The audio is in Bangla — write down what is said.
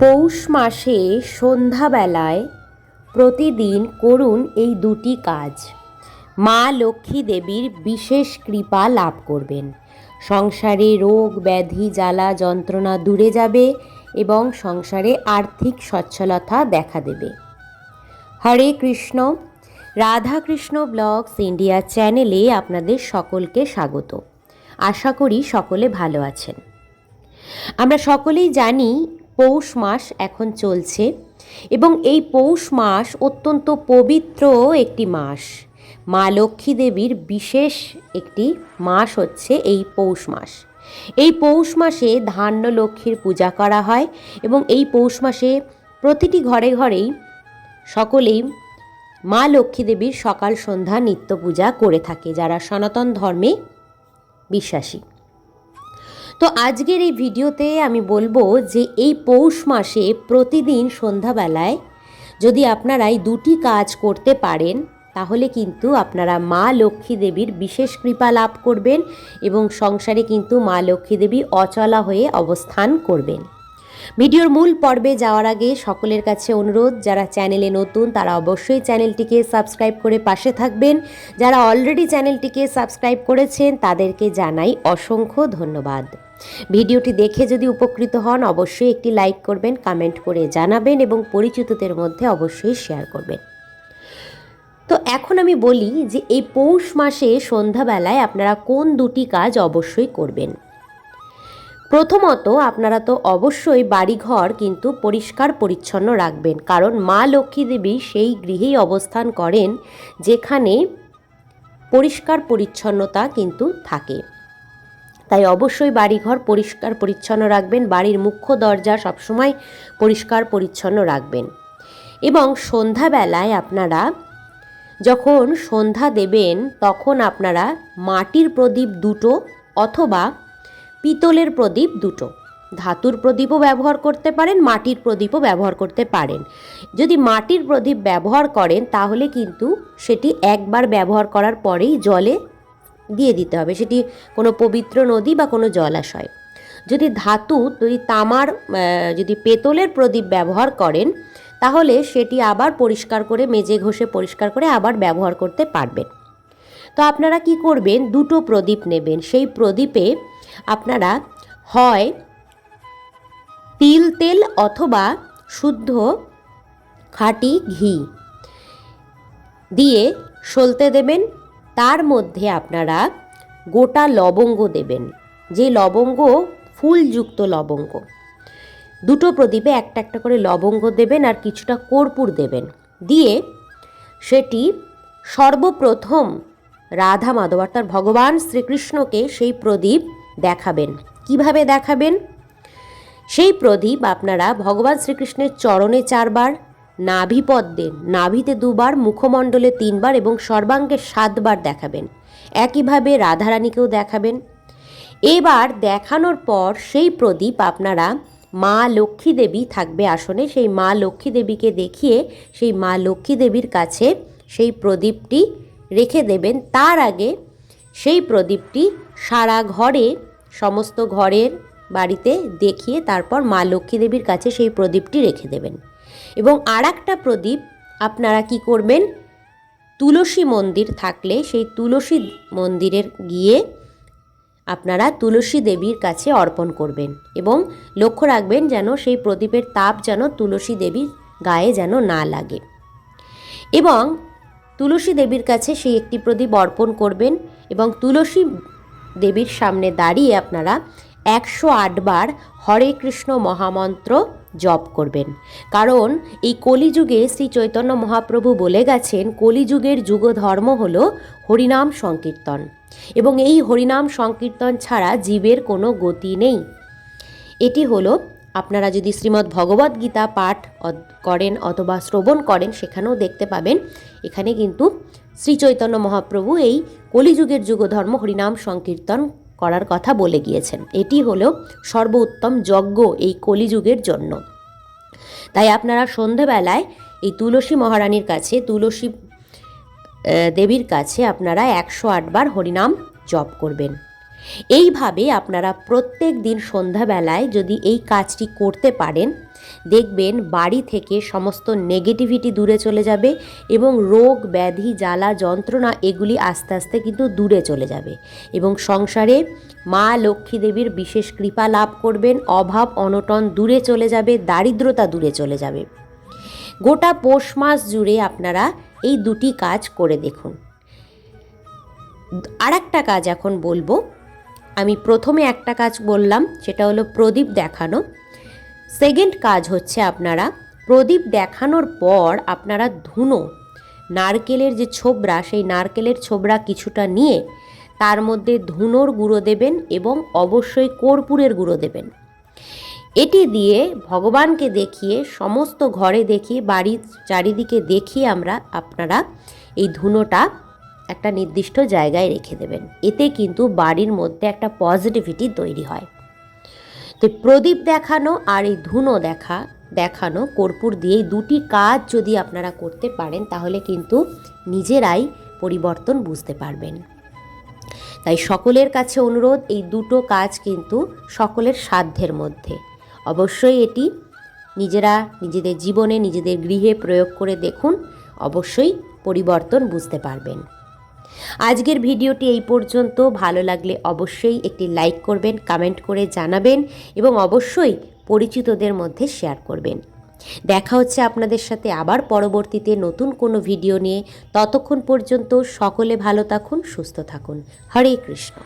পৌষ মাসে সন্ধ্যাবেলায় প্রতিদিন করুন এই দুটি কাজ। মা লক্ষ্মী দেবীর বিশেষ কৃপা লাভ করবেন। সংসারে রোগ, ব্যাধি, জ্বালা, যন্ত্রণা দূরে যাবে এবং সংসারে আর্থিক সচ্ছলতা দেখা দেবে। হরে কৃষ্ণ। রাধাকৃষ্ণ ব্লগস ইন্ডিয়া চ্যানেলে আপনাদের সকলকে স্বাগত। আশা করি সকলে ভালো আছেন। আমরা সকলেই জানি পৌষ মাস এখন চলছে এবং এই পৌষ মাস অত্যন্ত পবিত্র একটি মাস। মা লক্ষ্মী দেবীর বিশেষ একটি মাস হচ্ছে এই পৌষ মাস। এই পৌষ মাসে ধান্য লক্ষ্মীর পূজা করা হয় এবং এই পৌষ মাসে প্রতিটি ঘরে ঘরেই সকলেই মা লক্ষ্মী দেবীর সকাল সন্ধ্যা নিত্য পূজা করে থাকে যারা সনাতন ধর্মে বিশ্বাসী। তো আজকের এই ভিডিওতে আমি বলব যে এই পৌষ মাসে প্রতিদিন সন্ধ্যাবেলায় যদি আপনারা এই দুটি কাজ করতে পারেন, তাহলে কিন্তু আপনারা মা লক্ষ্মী দেবীর বিশেষ কৃপা লাভ করবেন এবং সংসারে কিন্তু মা লক্ষ্মী দেবী অচলা হয়ে অবস্থান করবেন। ভিডিওর মূল পর্বে যাওয়ার আগে সকলের কাছে অনুরোধ, যারা চ্যানেলে নতুন তারা অবশ্যই চ্যানেলটিকে সাবস্ক্রাইব করে পাশে থাকবেন। যারা অলরেডি চ্যানেলটিকে সাবস্ক্রাইব করেছেন, তাদেরকে জানাই অসংখ্য ধন্যবাদ। ভিডিওটি দেখে যদি উপকৃত হন, অবশ্যই একটি লাইক করবেন, কমেন্ট করে জানাবেন এবং পরিচিতদের মধ্যে অবশ্যই শেয়ার করবেন। তো এখন আমি বলি যে এই পৌষ মাসে সন্ধ্যাবেলায় আপনারা কোন দুটি কাজ অবশ্যই করবেন। প্রথমত আপনারা তো অবশ্যই বাড়িঘর কিন্তু পরিষ্কার পরিচ্ছন্ন রাখবেন। কারণ মা লক্ষ্মী দেবী সেই গৃহেই অবস্থান করেন যেখানে পরিষ্কার পরিচ্ছন্নতা কিন্তু থাকে। তাই অবশ্যই বাড়িঘর পরিষ্কার পরিচ্ছন্ন রাখবেন, বাড়ির মুখ্য দরজা সবসময় পরিষ্কার পরিচ্ছন্ন রাখবেন। এবং সন্ধ্যাবেলায় আপনারা যখন সন্ধ্যা দেবেন, তখন আপনারা মাটির প্রদীপ দুটো অথবা পিতলের প্রদীপ দুটো। ধাতুর প্রদীপও ব্যবহার করতে পারেন, মাটির প্রদীপও ব্যবহার করতে পারেন। যদি মাটির প্রদীপ ব্যবহার করেন, তাহলে কিন্তু সেটি একবার ব্যবহার করার পরেই জলে দিয়ে দিতে হবে। সেটি কোনো পবিত্র নদী বা কোনো জলাশয়। যদি ধাতু, যদি তামার যদি পেতলের প্রদীপ ব্যবহার করেন, তাহলে সেটি আবার পরিষ্কার করে, মেজে ঘষে পরিষ্কার করে আবার ব্যবহার করতে পারবেন। তো আপনারা কি করবেন? দুটো প্রদীপ নেবেন। সেই প্রদীপে আপনারা হয় তিল তেল অথবা শুদ্ধ খাঁটি ঘি দিয়ে সলতে দেবেন। তার মধ্যে আপনারা গোটা লবঙ্গ দেবেন। যে লবঙ্গ, ফুলযুক্ত লবঙ্গ। দুটো প্রদীপে একটা একটা করে লবঙ্গ দেবেন আর কিছুটা কর্পূর দেবেন। দিয়ে সেটি সর্বপ্রথম রাধা মাধব অর্থাৎ ভগবান শ্রীকৃষ্ণকে সেই প্রদীপ দেখাবেন। কীভাবে দেখাবেন? সেই প্রদীপ আপনারা ভগবান শ্রীকৃষ্ণের চরণে চারবার, নাভিপদ্মে, নাভিতে দুবার, মুখমণ্ডলে তিনবার এবং সর্বাঙ্গে সাতবার দেখাবেন। একইভাবে রাধারানীকেও দেখাবেন। এবার দেখানোর পর সেই প্রদীপ আপনারা মা লক্ষ্মী দেবী থাকবে আসনে, সেই মা লক্ষ্মী দেবীকে দেখিয়ে সেই মা লক্ষ্মী দেবীর কাছে সেই প্রদীপটি রেখে দেবেন। তার আগে সেই প্রদীপটি সারা ঘরে সমস্ত ঘরের বাড়িতে দেখিয়ে তারপর মা লক্ষ্মী দেবীর কাছে সেই প্রদীপটি রেখে দেবেন। এবং আর একটা প্রদীপ আপনারা কি করবেন? তুলসী মন্দির থাকলে সেই তুলসী মন্দিরের গিয়ে আপনারা তুলসী দেবীর কাছে অর্পণ করবেন এবং লক্ষ্য রাখবেন যেন সেই প্রদীপের তাপ যেন তুলসী দেবীর গায়ে যেন না লাগে। এবং তুলসী দেবীর কাছে সেই একটি প্রদীপ অর্পণ করবেন এবং তুলসী দেবীর সামনে দাঁড়িয়ে আপনারা একশো আটবার হরে কৃষ্ণ মহামন্ত্র জপ করবেন। কারণ এই কলিযুগে শ্রী চৈতন্য মহাপ্রভু বলে গেছেন, কলিযুগের যুগ ধর্ম হল হরিনাম সংকীর্তন। এবং এই হরিনাম সংকীর্তন ছাড়া জীবের কোনো গতি নেই। এটি হলো, আপনারা যদি শ্রীমদ্ ভগবদ্ গীতা পাঠ করেন অথবা শ্রবণ করেন, সেখানেও দেখতে পাবেন, এখানে কিন্তু শ্রী চৈতন্য মহাপ্রভু এই কলিযুগের যুগধর্ম হরিনাম সংকীর্তন করার কথা বলে গিয়েছেন। এটি হল সর্বোত্তম যজ্ঞ এই কলিযুগের জন্য। তাই আপনারা সন্ধেবেলায় এই তুলসী মহারানীর কাছে, তুলসী দেবীর কাছে আপনারা একশো আটবার হরিনাম জপ করবেন। এইভাবে আপনারা প্রত্যেক দিন সন্ধ্যাবেলায় যদি এই কাজটি করতে পারেন দেখবেন বাড়ি থেকে সমস্ত নেগেটিভিটি দূরে চলে যাবে এবং রোগ, ব্যাধি, জ্বালা, যন্ত্রণা এগুলি আস্তে আস্তে কিন্তু দূরে চলে যাবে। এবং সংসারে মা লক্ষ্মী দেবীর বিশেষ কৃপা লাভ করবেন, অভাব, অনটন দূরে চলে যাবে, দারিদ্রতা দূরে চলে যাবে। গোটা পৌষ মাস জুড়ে আপনারা এই দুটি কাজ করে দেখুন। আর একটা কাজ এখন বলব। আমি প্রথমে একটা কাজ বললাম, সেটা হলো প্রদীপ দেখানো। সেকেন্ড কাজ হচ্ছে আপনারা প্রদীপ দেখানোর পর আপনারা ধুনো। নারকেলের যে ছোবড়া সেই নারকেলের ছোবড়া কিছুটা নিয়ে তার মধ্যে ধুনোর গুঁড়ো দেবেন এবং অবশ্যই কর্পূরের গুঁড়ো দেবেন। এটি দিয়ে ভগবানকে দেখিয়ে, সমস্ত ঘরে দেখিয়ে, বাড়ির চারিদিকে দেখিয়ে আমরা আপনারা এই ধুনোটা একটা নির্দিষ্ট জায়গায় রেখে দেবেন। এতে কিন্তু বাড়ির মধ্যে একটা পজিটিভিটি তৈরি হয়। তো প্রদীপ দেখানো আর এই ধুনো দেখা, দেখানো, কর্পূর দিয়ে এই দুটি কাজ যদি আপনারা করতে পারেন, তাহলে কিন্তু নিজেরাই পরিবর্তন বুঝতে পারবেন। তাই সকলের কাছে অনুরোধ, এই দুটো কাজ কিন্তু সকলের সাধ্যের মধ্যে। অবশ্যই এটি নিজেরা নিজেদের জীবনে, নিজেদের গৃহে প্রয়োগ করে দেখুন, অবশ্যই পরিবর্তন বুঝতে পারবেন। আজকের ভিডিওটি এই পর্যন্ত। ভালো লাগলে অবশ্যই একটি লাইক করবেন কমেন্ট করে জানাবেন এবং অবশ্যই পরিচিতদের মধ্যে শেয়ার করবেন। দেখা হচ্ছে আপনাদের সাথে আবার পরবর্তীতে নতুন কোনো ভিডিও নিয়ে। ততক্ষণ পর্যন্ত সকলে ভালো থাকুন, সুস্থ থাকুন। হরে কৃষ্ণ।